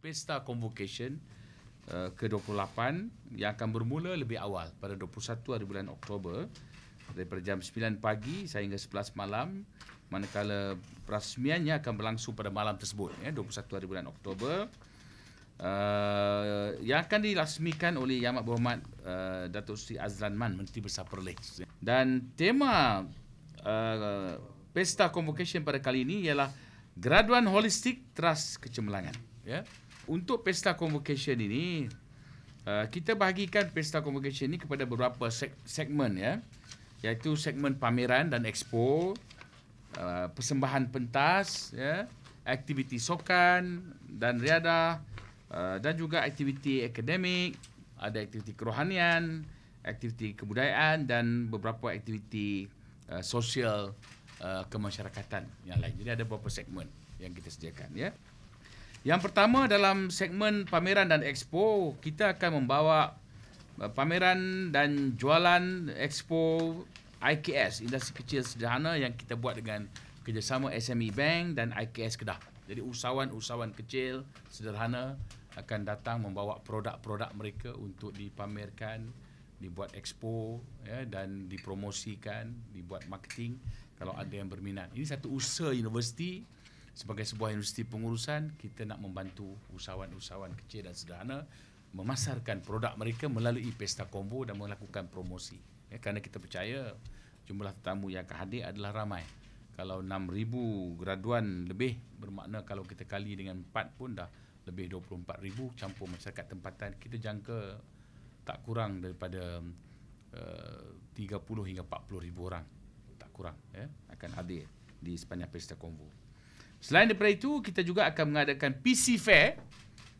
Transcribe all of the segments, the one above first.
Pesta Convocation uh, ke-28 yang akan bermula lebih awal pada 21 hari bulan Oktober daripada jam 9 pagi sehingga 11 malam manakala perasmiannya akan berlangsung pada malam tersebut ya 21 hari bulan Oktober. Uh, yang akan dirasmikan oleh Yang Amat Berhormat uh, Datuk Seri Azlan Man Menteri Besar Perlis. Dan tema uh, pesta convocation pada kali ini ialah Graduan Holistik Trust Kecemerlangan ya untuk pesta convocation ini uh, kita bahagikan pesta convocation ini kepada beberapa seg- segmen ya. Iaitu segmen pameran dan expo uh, persembahan pentas ya. Aktiviti sokan dan riadah uh, dan juga aktiviti akademik. Ada aktiviti kerohanian aktiviti kebudayaan dan beberapa aktiviti uh, sosial uh, kemasyarakatan yang lain. Jadi ada beberapa segmen yang kita sediakan ya yang pertama dalam segmen pameran dan expo, kita akan membawa uh, pameran dan jualan expo IKS, industri kecil sederhana yang kita buat dengan kerjasama SME Bank dan IKS Kedah. Jadi usahawan-usahawan kecil sederhana akan datang membawa produk-produk mereka untuk dipamerkan, dibuat expo ya, dan dipromosikan, dibuat marketing kalau ada yang berminat. Ini satu usaha universiti sebagai sebuah universiti pengurusan kita nak membantu usahawan-usahawan kecil dan sederhana memasarkan produk mereka melalui pesta combo dan melakukan promosi. Ya, kerana kita percaya jumlah tetamu yang akan hadir adalah ramai. Kalau 6,000 graduan lebih bermakna kalau kita kali dengan 4 pun dah lebih 24,000 campur masyarakat tempatan kita jangka tak kurang daripada uh, 30 hingga 40 ribu orang. Tak kurang ya, akan hadir di sepanjang pesta combo. Selain daripada itu, kita juga akan mengadakan PC Fair,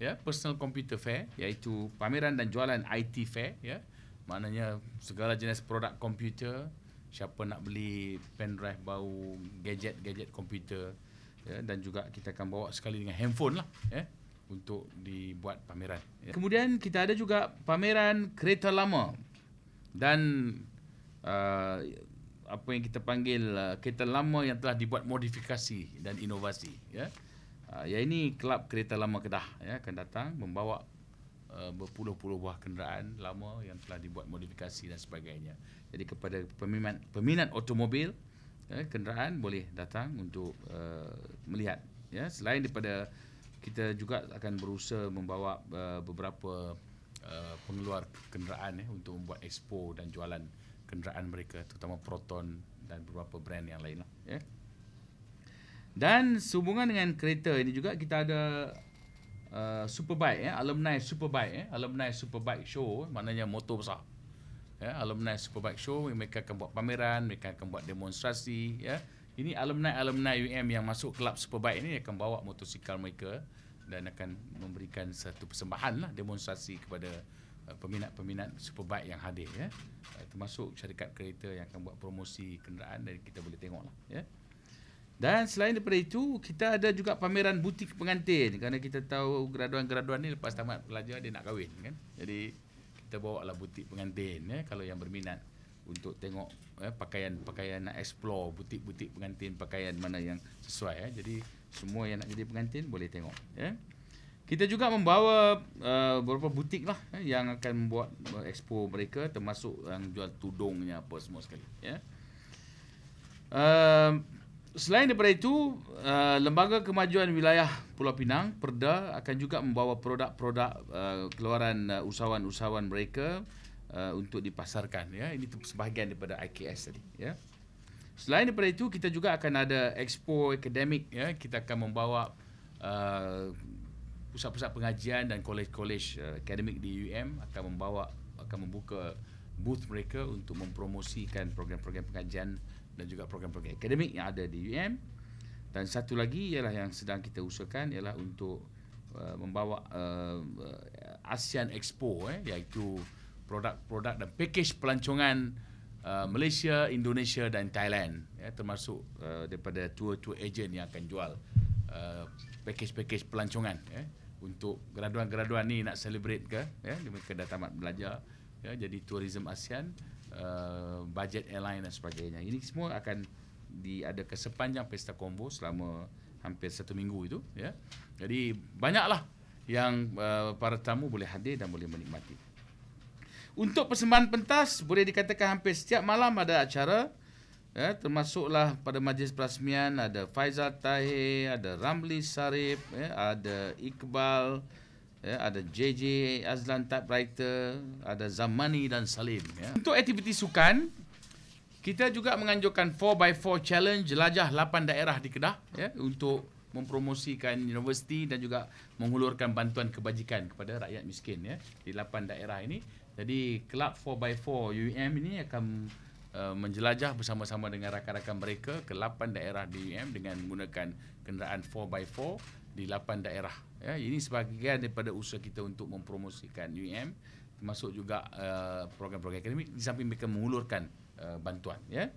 ya, Personal Computer Fair, iaitu pameran dan jualan IT Fair, ya. Maknanya segala jenis produk komputer, siapa nak beli pen drive baru, gadget-gadget komputer, ya, dan juga kita akan bawa sekali dengan handphone lah, ya, untuk dibuat pameran. Ya. Kemudian kita ada juga pameran kereta lama dan uh, apa yang kita panggil uh, kereta lama yang telah dibuat modifikasi dan inovasi ya. Uh, ya ini kelab kereta lama Kedah ya akan datang membawa uh, berpuluh-puluh buah kenderaan lama yang telah dibuat modifikasi dan sebagainya. Jadi kepada peminat peminat automobil ya, kenderaan boleh datang untuk uh, melihat ya. Selain daripada kita juga akan berusaha membawa uh, beberapa uh, pengeluar kenderaan ya untuk membuat expo dan jualan kenderaan mereka terutama Proton dan beberapa brand yang lain lah ya. Dan sehubungan dengan kereta ini juga kita ada uh, Superbike ya, alumni Superbike ya, alumni Superbike show maknanya motor besar. Ya, alumni Superbike show mereka akan buat pameran, mereka akan buat demonstrasi ya. Ini alumni-alumni UM yang masuk kelab Superbike ini akan bawa motosikal mereka dan akan memberikan satu persembahan lah demonstrasi kepada peminat-peminat superbike yang hadir ya. Uh, termasuk syarikat kereta yang akan buat promosi kenderaan dan kita boleh tengoklah ya. Dan selain daripada itu kita ada juga pameran butik pengantin. Kerana kita tahu graduan-graduan ni lepas tamat pelajar dia nak kahwin kan. Jadi kita bawa lah butik pengantin ya kalau yang berminat untuk tengok ya, pakaian-pakaian nak explore butik-butik pengantin pakaian mana yang sesuai ya. Jadi semua yang nak jadi pengantin boleh tengok ya kita juga membawa uh, beberapa butik lah eh, yang akan membuat uh, expo mereka termasuk yang jual tudungnya apa semua sekali. Ya. Uh, selain daripada itu, uh, Lembaga Kemajuan Wilayah Pulau Pinang, Perda akan juga membawa produk-produk uh, keluaran uh, usahawan-usahawan mereka uh, untuk dipasarkan. Ya. Ini sebahagian daripada IKS tadi. Ya. Selain daripada itu, kita juga akan ada expo akademik. Ya. Kita akan membawa uh, pusat-pusat pengajian dan kolej-kolej uh, akademik di UM akan membawa akan membuka booth mereka untuk mempromosikan program-program pengajian dan juga program-program akademik yang ada di UM dan satu lagi ialah yang sedang kita usahakan ialah untuk uh, membawa uh, ASEAN Expo eh iaitu produk-produk dan pakej pelancongan uh, Malaysia, Indonesia dan Thailand ya termasuk uh, daripada tour-tour agent yang akan jual uh, pakej-pakej pelancongan ya untuk graduan-graduan ni nak celebrate ke ya mereka dah tamat belajar ya jadi tourism ASEAN uh, budget airline dan sebagainya ini semua akan diadakan sepanjang pesta combo selama hampir satu minggu itu ya jadi banyaklah yang uh, para tamu boleh hadir dan boleh menikmati. Untuk persembahan pentas boleh dikatakan hampir setiap malam ada acara ya termasuklah pada majlis perasmian ada Faizal Tahir, ada Ramli Sarip, ya, ada Iqbal, ya, ada JJ Azlan typewriter, ada Zamani dan Salim ya. Untuk aktiviti sukan kita juga menganjurkan 4x4 challenge jelajah 8 daerah di Kedah ya untuk mempromosikan universiti dan juga menghulurkan bantuan kebajikan kepada rakyat miskin ya di 8 daerah ini jadi kelab 4x4 UUM ini akan uh, menjelajah bersama-sama dengan rakan-rakan mereka ke 8 daerah di UUM dengan menggunakan kenderaan 4x4 di 8 daerah. Ya, ini sebahagian daripada usaha kita untuk mempromosikan UUM termasuk juga uh, program-program akademik di samping mereka mengulurkan uh, bantuan. Ya.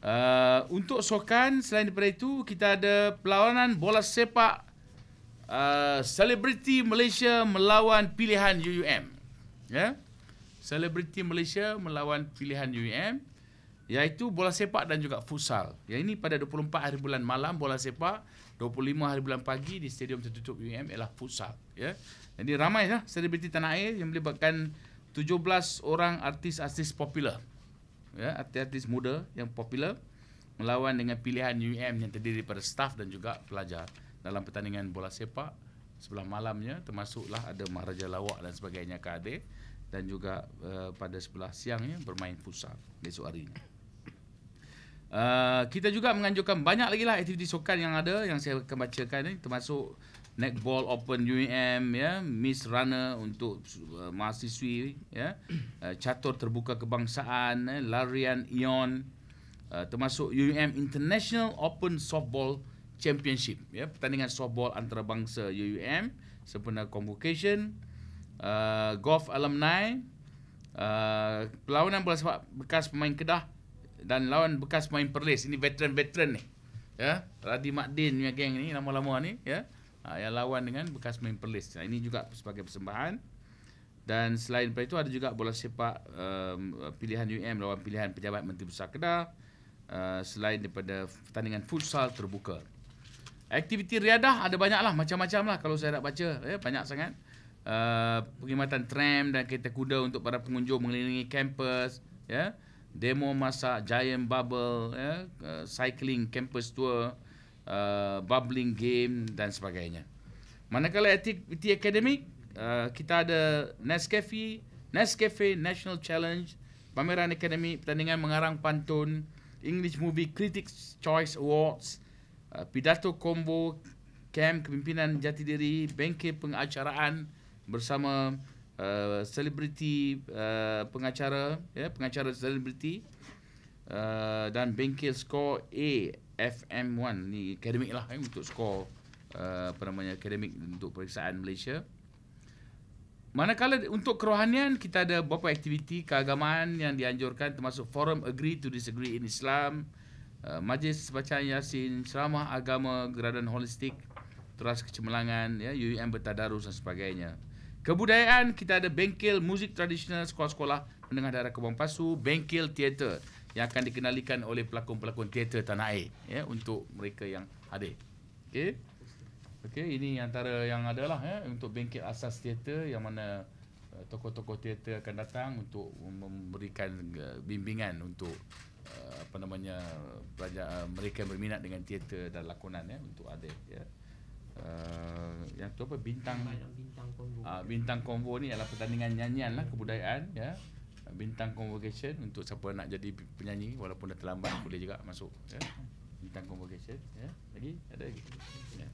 Uh, untuk sokan selain daripada itu kita ada perlawanan bola sepak uh, selebriti Malaysia melawan pilihan UUM ya selebriti Malaysia melawan pilihan UEM iaitu bola sepak dan juga futsal. Yang ini pada 24 hari bulan malam bola sepak, 25 hari bulan pagi di stadium tertutup UEM ialah futsal, ya. Jadi ramai lah selebriti tanah air yang melibatkan 17 orang artis-artis popular. Ya, artis-artis muda yang popular melawan dengan pilihan UEM yang terdiri daripada staf dan juga pelajar dalam pertandingan bola sepak sebelah malamnya termasuklah ada Maharaja Lawak dan sebagainya ke dan juga uh, pada sebelah siangnya bermain futsal besok hari ini. Uh, kita juga menganjurkan banyak lagi lah aktiviti sukan yang ada yang saya akan bacakan ni termasuk netball open UEM ya miss runner untuk uh, mahasiswi ya uh, catur terbuka kebangsaan eh, larian ion uh, termasuk UEM international open softball championship ya pertandingan softball antarabangsa UEM sempena convocation uh, golf alumni, uh, perlawanan bola sepak bekas pemain Kedah dan lawan bekas pemain Perlis. Ini veteran-veteran ni. Ya, Radi Makdin punya geng ni lama-lama ni, ya. Uh, yang lawan dengan bekas pemain Perlis. Nah, ini juga sebagai persembahan. Dan selain daripada itu ada juga bola sepak um, pilihan UM lawan pilihan pejabat Menteri Besar Kedah. Uh, selain daripada pertandingan futsal terbuka. Aktiviti riadah ada banyak lah, macam-macam lah kalau saya nak baca. Ya, banyak sangat. Uh, perkhidmatan tram dan kereta kuda untuk para pengunjung mengelilingi kampus ya. Demo masak giant bubble ya. Uh, cycling campus tour uh, bubbling game dan sebagainya. Manakala aktiviti akademik uh, kita ada Nescafe Nescafe National Challenge pameran akademik pertandingan mengarang pantun English Movie Critics Choice Awards uh, pidato combo camp kepimpinan jati diri bengkel pengacaraan bersama uh, selebriti uh, pengacara ya pengacara selebriti uh, dan bengkel skor A FM1 ni akademik lah eh, untuk skor uh, apa namanya akademik untuk periksaan Malaysia Manakala untuk kerohanian kita ada beberapa aktiviti keagamaan yang dianjurkan termasuk forum agree to disagree in Islam, uh, majlis bacaan Yasin, ceramah agama, geradan holistik, teras kecemerlangan, ya, UUM bertadarus dan sebagainya. Kebudayaan kita ada bengkel muzik tradisional sekolah-sekolah menengah daerah Kebun Pasu, bengkel teater yang akan dikenalikan oleh pelakon-pelakon teater tanah air ya untuk mereka yang hadir. Okey. Okey, ini antara yang adalah ya untuk bengkel asas teater yang mana uh, tokoh-tokoh teater akan datang untuk memberikan uh, bimbingan untuk uh, apa namanya pelajar uh, mereka berminat dengan teater dan lakonan ya untuk hadir ya. Uh, yang tu apa bintang bintang konvo. Uh, bintang konvo ni adalah pertandingan nyanyian lah kebudayaan ya. Bintang convocation untuk siapa nak jadi penyanyi walaupun dah terlambat boleh juga masuk ya. Bintang convocation ya. Lagi ada lagi. Ya.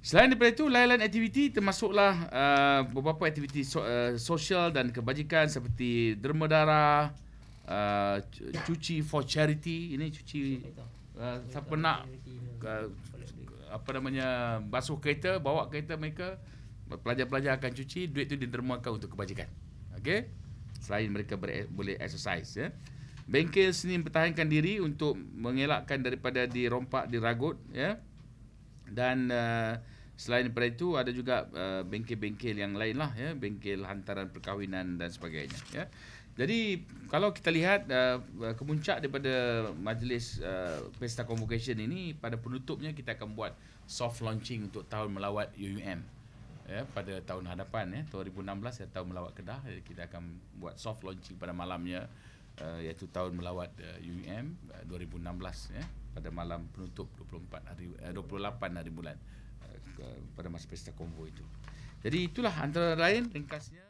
Selain daripada itu, lain-lain aktiviti termasuklah uh, beberapa aktiviti so, uh, sosial dan kebajikan seperti derma darah, uh, cuci for charity. Ini cuci uh, siapa nak uh, apa namanya basuh kereta bawa kereta mereka pelajar-pelajar akan cuci duit tu didermakan untuk kebajikan. Okey? Selain mereka ber, boleh exercise ya. Bengkel seni mempertahankan diri untuk mengelakkan daripada dirompak diragut ya. Dan uh, selain daripada itu ada juga uh, bengkel-bengkel yang lain lah ya. Bengkel hantaran perkahwinan dan sebagainya ya jadi kalau kita lihat uh, kemuncak daripada majlis uh, pesta convocation ini pada penutupnya kita akan buat soft launching untuk tahun melawat UUM. ya pada tahun hadapan ya 2016 ya tahun melawat Kedah jadi kita akan buat soft launching pada malamnya uh, iaitu tahun melawat uh, UUM uh, 2016 ya pada malam penutup 24 hari uh, 28 hari bulan uh, pada masa pesta konvo itu. Jadi itulah antara lain ringkasnya